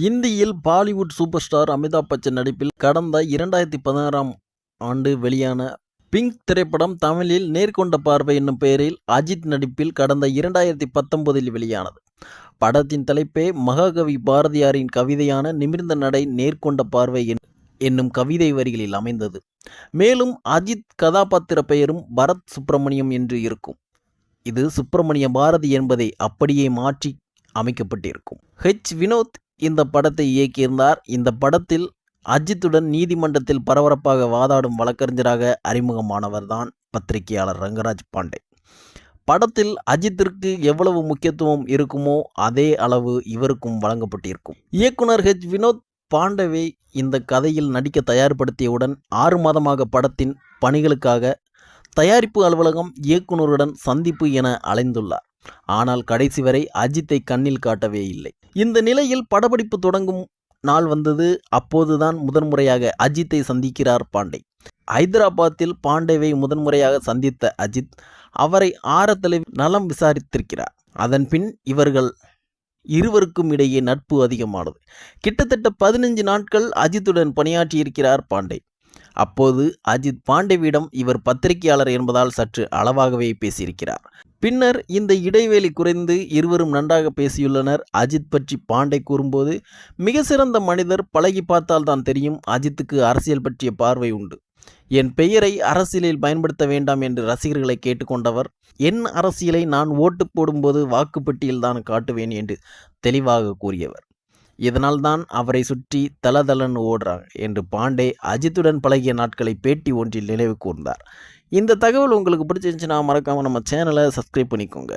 இந்தியில் Bollywood super star Amitabh Bachchan நடிப்பில் கடந்த இரண்டாயிரத்தி பதினாறாம் ஆண்டு வெளியான பிங்க் திரைப்படம் தமிழில் நேர்கொண்ட பார்வை என்னும் பெயரில் அஜித் நடிப்பில் கடந்த இரண்டாயிரத்தி பத்தொன்பதில் வெளியானது. படத்தின் தலைப்பே மகாகவி பாரதியாரின் கவிதையான நிமிர்ந்த நடை நேர்கொண்ட பார்வை என்- என்னும் கவிதை வரிகளில் அமைந்தது. மேலும் அஜித் கதாபாத்திர பெயரும் பரத் சுப்பிரமணியம் என்று இருக்கும். இது சுப்பிரமணிய பாரதி என்பதை அப்படியே மாற்றி அமைக்கப்பட்டிருக்கும். ஹெச். வினோத் இந்த படத்தை இயக்கியிருந்தார். இந்த படத்தில் அஜித்துடன் நீதிமன்றத்தில் பரபரப்பாக வாதாடும் வழக்கறிஞராக அறிமுகமானவர்தான் பத்திரிகையாளர் ரங்கராஜ் பாண்டே. படத்தில் அஜித்திற்கு எவ்வளவு முக்கியத்துவம் இருக்குமோ அதே அளவு இவருக்கும் வழங்கப்பட்டிருக்கும். இயக்குனர் ஹெச். வினோத் பாண்டவை இந்த கதையில் நடிக்க தயார்படுத்தியவுடன் ஆறு மாதமாக படத்தின் பணிகளுக்காக தயாரிப்பு அலுவலகம் இயக்குனருடன் சந்திப்பு என அலைந்துள்ளார். ஆனால் கடைசி வரை அஜித்தை கண்ணில் காட்டவே இல்லை. இந்த நிலையில் படப்பிடிப்பு தொடங்கும் நாள் வந்தது. அப்போதுதான் முதன்முறையாக அஜித்தை சந்திக்கிறார் பாண்டே. ஹைதராபாத்தில் பாண்டேவை முதன்முறையாக சந்தித்த அஜித் அவரை ஆரத்தலை நலம் விசாரித்திருக்கிறார். அதன் பின் இவர்கள் இருவருக்கும் இடையே நட்பு அதிகமானது. கிட்டத்தட்ட பதினஞ்சு நாட்கள் அஜித்துடன் பணியாற்றியிருக்கிறார் பாண்டே. அப்போது அஜித் பாண்டேவிடம் இவர் பத்திரிகையாளர் என்பதால் சற்று அளவாகவே பேசியிருக்கிறார். பின்னர் இந்த இடைவேளை குறைந்து இருவரும் நன்றாக பேசியுள்ளனர். அஜித் பற்றி பாண்டே கூறும்போது மிக சிறந்த மனிதர் பழகி பார்த்தால் தான் தெரியும் அஜித்துக்கு அரசியல் பற்றிய பார்வை உண்டு. என் பெயரை அரசியலில் பயன்படுத்த வேண்டாம் என்று ரசிகர்களை கேட்டுக்கொண்டவர் என் அரசியலை நான் ஓட்டு போடும்போது வாக்குப்பெட்டியில் தான் காட்டுவேன் என்று தெளிவாக கூறியவர். இதனால் தான் அவரை சுற்றி தளதளன்னு ஓடுறாங்க என்று பாண்டே அஜித்துடன் பழகிய நாட்களை பேட்டி ஒன்றில் நினைவு கூர்ந்தார். இந்த தகவல் உங்களுக்கு பிடிச்சிருந்துச்சுன்னா மறக்காமல் நம்ம சேனலை சப்ஸ்கிரைப் பண்ணிக்கோங்க.